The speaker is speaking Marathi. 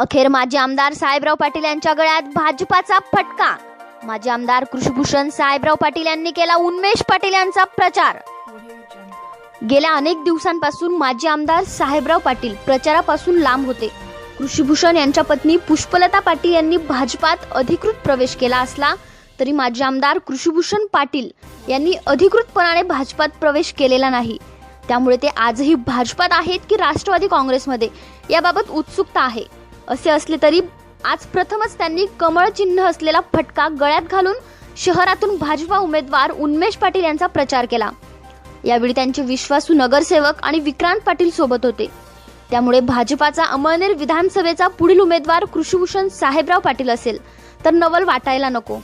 अखेर माजी आमदार साहेबराव पाटील यांच्या गळ्यात भाजपाचा फटका. माजी आमदार कृषीभूषण साहेबराव पाटील यांनी केला उन्मेष पाटील यांचा प्रचार. गेल्या अनेक दिवसांपासून माजी आमदार साहेबराव पाटील प्रचारापासून लांब होते. कृषीभूषण यांच्या पत्नी पुष्पलता पाटील यांनी भाजपात अधिकृत प्रवेश केला असला तरी माजी आमदार कृषीभूषण पाटील यांनी अधिकृतपणाने भाजपात प्रवेश केलेला नाही. त्यामुळे ते आजही भाजपात आहेत की राष्ट्रवादी काँग्रेसमध्ये याबाबत उत्सुकता आहे. असे असले तरी आज प्रथमच त्यांनी कमळ चिन्ह असलेला फटका गळ्यात घालून शहरातून भाजपा उमेदवार उन्मेष पाटील यांचा प्रचार केला. यावेळी त्यांचे विश्वासू नगरसेवक आणि विक्रांत पाटील सोबत होते. त्यामुळे भाजपाचा अमळनेर विधानसभेचा पुढील उमेदवार कृषीभूषण साहेबराव पाटील असेल तर नवल वाटायला नको.